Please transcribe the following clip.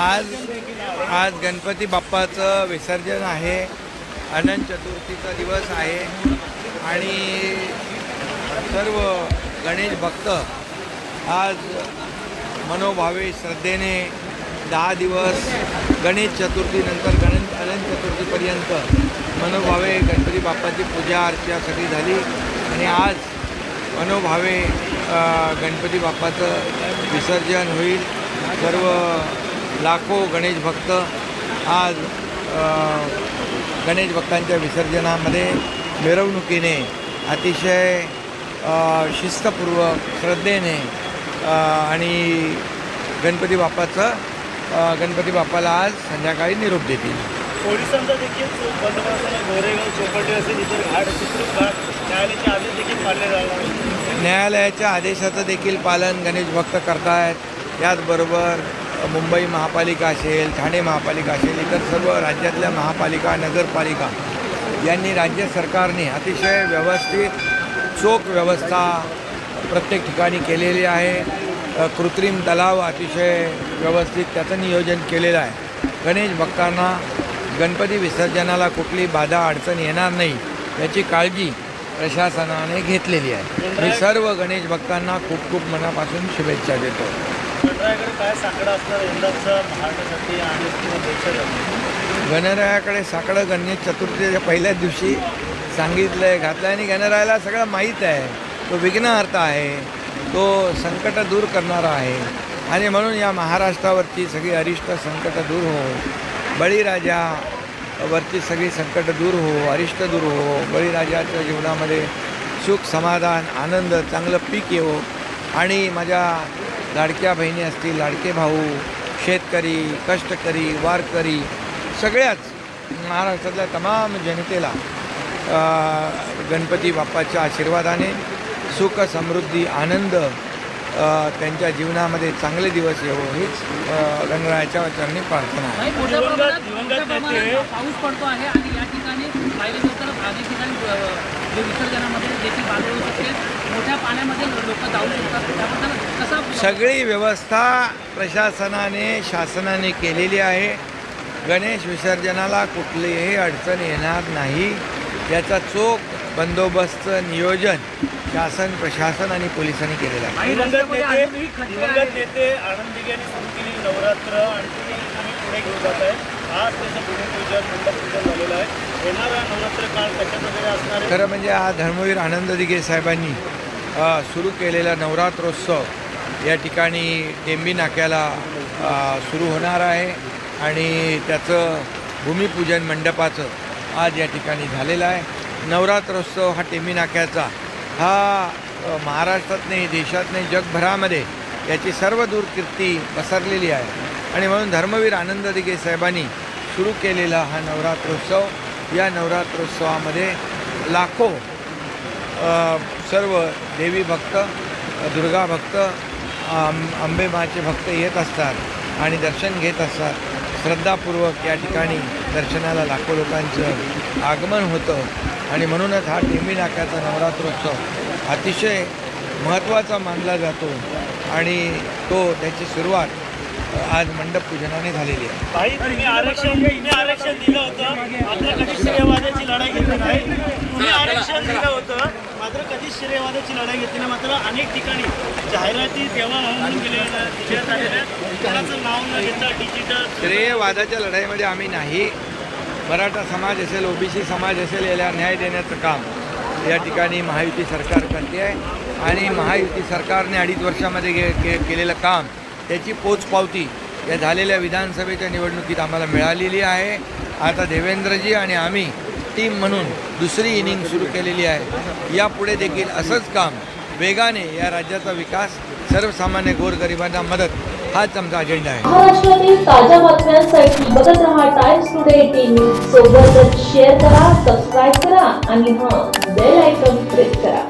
आज आज गणपती बाप्पाचं विसर्जन आहे. अनंत चतुर्थीचा दिवस आहे. आणि सर्व गणेश भक्त आज मनोभावे श्रद्धेने दहा दिवस गणेश चतुर्थीनंतर गणेश अनंत चतुर्थीपर्यंत मनोभावे गणपती बाप्पाची पूजा अर्चा सगळी झाली. आणि आज मनोभावे गणपती बाप्पाचं विसर्जन होईल. सर्व लाखो गणेश भक्त आज गणेश भक्तांच्या विसर्जनामध्ये मिरवणुकीने अतिशय शिस्तपूर्वक श्रद्धेने आणि गणपती बाप्पाचं गणपती बाप्पाला आज संध्याकाळी निरोप देतील. पोलिसांचा देखील गोरेगाव चौपाटी असेल इतर घाट चित्रूप घाट न्यायालयाचे आदेश देखील पाळले जाणार. न्यायालयाच्या आदेशाचं देखील पालन गणेश भक्त करतायत. त्याचबरोबर मुंबई महापालिका असेल ठाणे महापालिका असेल इतर सर्व राज्यातल्या महापालिका नगरपालिका यांनी राज्य सरकारने अतिशय व्यवस्थित चोख व्यवस्था प्रत्येक ठिकाणी केलेली आहे. कृत्रिम तलाव अतिशय व्यवस्थित त्याचं नियोजन केलेलं आहे. गणेश भक्तांना गणपती विसर्जनाला कुठली बाधा अडचण येणार नाही याची काळजी प्रशासनाने घेतलेली आहे. मी सर्व गणेश भक्तांना खूप खूप मनापासून शुभेच्छा देतो. गणरायाकडे काय साकडं असणार यंदाचा महाराष्ट्रासाठी आणि पूर्ण देशासाठी? गणरायाकडे साकडं गणेश चतुर्थीच्या पहिल्याच दिवशी सांगितलं आहे घातलं आहे आणि गणरायाला सगळं माहीत आहे. तो विघ्नहर्ता आहे. तो संकट दूर करणारा आहे. आणि म्हणून या महाराष्ट्रावरची सगळी अरिष्ट संकट दूर हो. बळीराजा वरची सगळी संकट दूर हो अरिष्ट दूर हो. बळीराजाच्या जीवनामध्ये सुख समाधान आनंद चांगलं पीक येवो. आणि माझ्या लाडक्या बहिणी असतील लाडके भाऊ शेतकरी कष्टकरी वारकरी सगळ्याच महाराष्ट्रातल्या तमाम जनतेला गणपती बाप्पाच्या आशीर्वादाने सुख समृद्धी आनंद त्यांच्या जीवनामध्ये चांगले दिवस येवो हीच गणरायाच्या चरणी प्रार्थना आहे. पाऊस पडतो आणि या ठिकाणी पाहिलं तर ठिकाणी विसर्जनामध्ये देखील मोठ्या पाण्यामध्ये लोक जाऊ शकतात. त्याबद्दल कसा सगळी व्यवस्था प्रशासनाने शासनाने केलेली आहे. गणेश विसर्जनाला कुठलीही अडचण येणार नाही. याचा चोख बंदोबस्त नियोजन शासन प्रशासन आणि पोलिसांनी केलेलं आहे. काही दिवंगत रस्त्यामध्ये नेते अजूनही खड्डे दिवंगत आहेत. नेते आनंद दिघ्यांनी सुरू केलेली नवरात्र आणि ती आम्ही पुढे घेऊन जात आहे. आज त्याचं भूमिपूजन मंडपपूजन झालेलं आहे. येणारा नवरात्र काळ कशा प्रकारे असणार आहे? खरं म्हणजे हा धर्मवीर आनंद दिघे साहेबांनी सुरू केलेला नवरात्रोत्सव या ठिकाणी टेंबी नाक्याला सुरू होणार आहे आणि त्याचं भूमिपूजन मंडपाचं आज या ठिकाणी झालेलं आहे. नवरात्रोत्सव हा टेंबी नाक्याचा हा महाराष्ट्रात नाही देशात नाही जगभरामध्ये याची सर्व दूर कीर्ती पसरलेली आहे. आणि म्हणून धर्मवीर आनंद दिघे साहेबांनी सुरू केलेला हा नवरात्रोत्सव या नवरात्रोत्सवामध्ये लाखो सर्व देवी भक्त दुर्गा भक्त आम आंबेमाचे भक्त येत असतात आणि दर्शन घेत असतात. श्रद्धापूर्वक या ठिकाणी दर्शनाला लाखो लोकांचं आगमन होतं आणि म्हणूनच हा टेंबी नाक्याचा नवरात्रोत्सव अतिशय महत्त्वाचा मानला जातो आणि तो त्याची सुरुवात आज मंडप पूजनाने झालेली आहे भाई तुम्ही आरक्षण तुम्ही आरक्षण दिलं होतं मात्र कधीच श्रेयवादाची लढाई घेतली नाही तुम्ही आरक्षण दिलं होतं मात्र कधीच लढाई घेतली मात्र अनेक ठिकाणी जाहिराती तेव्हा म्हणून गेलेल्या आलेल्या नाव न घेता डिजिटल श्रेयवादाच्या लढाईमध्ये आम्ही नाही. मराठा समाज असेल ओबीसी समाज असेल याला न्याय देण्याचं काम या ठिकाणी महायुती सरकार करते आहे. आणि महायुती सरकारने अडीच वर्षामध्ये गे के केलेलं काम त्याची पोचपावती या झालेल्या विधानसभेच्या निवडणुकीत आम्हाला मिळालेली आहे. आता देवेंद्रजी आणि आम्ही टीम म्हणून दुसरी इनिंग सुरू केलेली आहे. यापुढे देखील असंच काम वेगाने या राज्याचा विकास सर्वसामान्य गोरगरिबांना मदत हाच आमचा अजेंडा आहे. महाराष्ट्रातील ताज्या बातम्यांसाठी बघत रहा टाइम्स टुडे टीव्ही सोबतच शेअर करा सबस्क्राईब करा आणि हां बेल आयकॉन प्रेस करा.